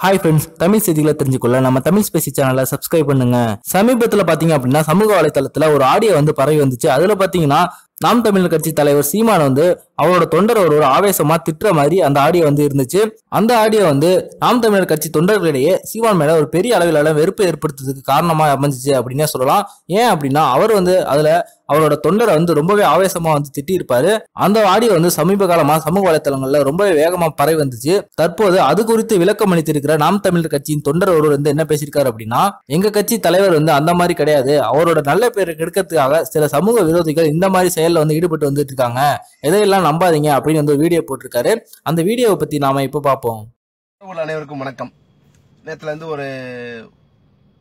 Hi friends Tamil செய்திகளை தெரிஞ்சுக்கொள்ள நம்ம Tamil Spacey சேனலை சப்ஸ்கிரைப் பண்ணுங்க. சமீபத்தில் பார்த்தீங்க அப்படின்னா சமூக வலைத்தளத்தில் ஒரு ஆடியோ வந்து பரவி வந்துச்சு. அதில் பார்த்தீங்கன்னா நாம் தமிழர் கட்சி தலைவர் சீமான் வந்து அவரோட தொண்டர் ஒரு ஒரு ஆவேசமா திட்டுற மாதிரி அந்த ஆடியோ வந்து இருந்துச்சு. அந்த ஆடியோ வந்து நாம் தமிழர் கட்சி தொண்டர்களிடையே சீமான் மேல ஒரு பெரிய அளவிலான வெறுப்பை ஏற்படுத்துறதுக்கு காரணமா அமைஞ்சிச்சு அப்படின்னே சொல்லலாம். ஏன் அப்படின்னா அவர் வந்து அதுல அவரோட தொண்டரை வந்து ரொம்பவே ஆவேசமா வந்து திட்டியிருப்பாரு. அந்த ஆடியோ வந்து சமீப காலமா சமூக வலைத்தளங்கள்ல ரொம்பவே வேகமா பரவி வந்துச்சு. தற்போது அது குறித்து விளக்கம் அளித்திருக்கிற நாம் தமிழர் கட்சியின் தொண்டர் ஒருவர் வந்து என்ன பேசியிருக்காரு அப்படின்னா எங்க கட்சி தலைவர் வந்து அந்த மாதிரி கிடையாது. அவரோட நல்ல பேரை கெடுக்கிறதுக்காக சில சமூக விரோதிகள் இந்த மாதிரி செயலில் வந்து ஈடுபட்டு வந்துட்டு இருக்காங்க எதையெல்லாம் நம்பாதீங்க அப்படின்னு வந்து வீடியோ போட்டிருக்காரு. அந்த வீடியோவை பற்றி நாம இப்போ பார்ப்போம் உங்கள் அனைவருக்கும் வணக்கம். நேத்துல இருந்து ஒரு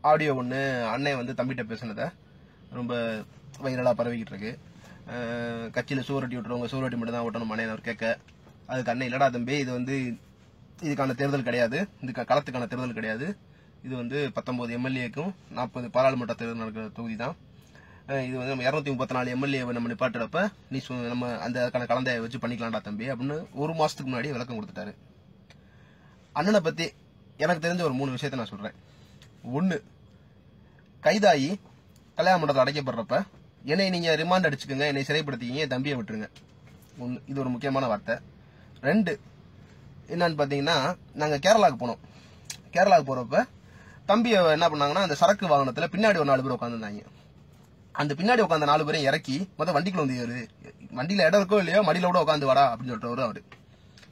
ஆடியோ ஒன்று அண்ணன் வந்து தம்பிகிட்ட பேசினதை ரொம்ப வைரலாக பரவிக்கிட்டு இருக்கு கட்சியில் சூரட்டி விட்டுருவாங்க சூரட்டி மட்டும் தான் ஓட்டணும் அண்ணன் அவர் கேட்க. அதுக்கு அண்ணன் இல்லடா தம்பி இது வந்து இதுக்கான தேர்தல் கிடையாது. இந்த களத்துக்கான தேர்தல் கிடையாது. இது வந்து பத்தொன்பது எம்எல்ஏக்கும் நாற்பது பாராளுமன்ற தேர்தல் நடக்கிற தொகுதி தான் இது வந்து நம்ம இரநூத்தி முப்பத்தி நாலு எம்எல்ஏ நம்ம நிப்பாட்டுறப்ப நீ நம்ம அந்த அதுக்கான கலந்தைய வச்சு பண்ணிக்கலாம்டா தம்பி அப்படின்னு ஒரு மாசத்துக்கு முன்னாடி விளக்கம் கொடுத்துட்டாரு. அண்ணனை பத்தி எனக்கு தெரிஞ்ச ஒரு மூணு விஷயத்த நான் சொல்றேன். ஒன்று கைதாகி கல்யாண மண்டபத்தில் அடைக்கப்படுறப்ப என்னை நீங்க ரிமாண்ட் அடிச்சுக்கோங்க என்னை சிறைப்படுத்திக்கிங்க என் தம்பியை விட்டுருங்க. ஒன்று இது ஒரு முக்கியமான வார்த்தை. ரெண்டு என்னன்னு பார்த்தீங்கன்னா நாங்கள் கேரளாவுக்கு போனோம். கேரளாவுக்கு போகிறப்ப தம்பியை என்ன பண்ணாங்கன்னா அந்த சரக்கு வாகனத்தில் பின்னாடி ஒரு நாலு பேர் உட்காந்துருந்தாங்க அந்த பின்னாடி உட்காந்த நாலு பேரையும் இறக்கி மொத்தம் வண்டிக்குள்ள வந்து ஏறு. வண்டியில இடம் இருக்கோ இல்லையோ மடியில கூட உட்காந்து வாடா அப்படின்னு சொல்லிட்டு அவரு.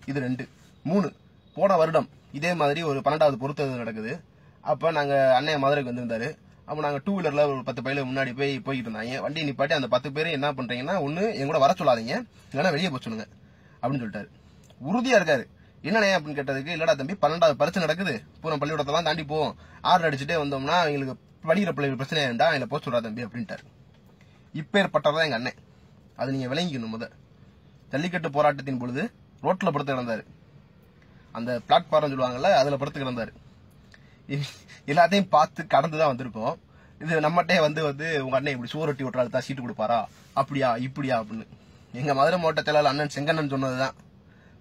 இது ரெண்டு. மூணு. போன வருடம் இதே மாதிரி ஒரு பன்னெண்டாவது பொருத்தது நடக்குது. அப்ப நாங்க அண்ணன் மதுரைக்கு வந்திருந்தாரு. அப்ப நாங்க டூ வீலர்ல ஒரு பத்து பையில முன்னாடி போய் போய்கிட்டு இருந்தாங்க. வண்டி நிப்பாட்டி அந்த பத்து பேரும் என்ன பண்றீங்கன்னா ஒண்ணு எங்க கூட வர சொல்லாதீங்க. இல்லைன்னா வெளியே போக சொல்லுங்க. அப்படின்னு சொல்லிட்டாரு. உறுதியா இருக்காரு. என்னண்ணே அப்படின்னு கேட்டதுக்கு இல்லடா தம்பி பன்னெண்டாவது பரிசு நடக்குது. பூரம் பள்ளிக்கூடத்தெல்லாம் தாண்டி போவோம். ஆர்டர் அடிச்சுட்டே வந்தோம்னா எங்களுக்கு படிக்கிற பிள்ளைகள் பிரச்சனை வேண்டாம் இல்லை போக சொல்றா தம்பி அப்படின்ட்டாரு. இப்பேற்பட்டதான் எங்க அண்ணன். அது நீங்க விளங்கிக்கணும் முத. ஜல்லிக்கட்டு போராட்டத்தின் பொழுது ரோட்ல படுத்து கிடந்தாரு. அந்த பிளாட்ஃபார்ம் சொல்லுவாங்கல்ல அதுல படுத்து கிடந்தாரு. இ- எல்லாத்தையும் பார்த்து கடந்து தான் வந்திருக்கோம். இது நம்மகிட்டே வந்து வந்து உங்க அண்ணன் இப்படி சூரட்டி ஒட்டி தான் சீட்டு கொடுப்பாரா? அப்படியா இப்படியா அப்படின்னு. எங்க மதுரை மாவட்ட செயலாளர் அண்ணன் செங்கண்ணன் சொன்னதுதான்.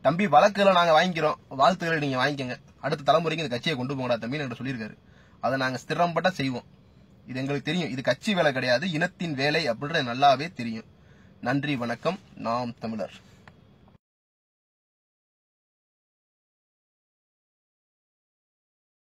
தம்பி வழக்குல நாங்க வாங்கிக்கிறோம். வாழ்த்துக்களை நீங்க வாங்கிக்கங்க. அடுத்த தலைமுறைக்கு இந்த கட்சியை கொண்டு போங்கடா தம்பி என்கிட்ட சொல்லியிருக்காரு. அதை நாங்க ஸ்திரம்பட்ட செய்வோம். இது எங்களுக்கு தெரியும். இது கட்சி வேலை கிடையாது. இனத்தின் வேலை அப்படின்றது நல்லாவே தெரியும். நன்றி வணக்கம். நாம் தமிழர்.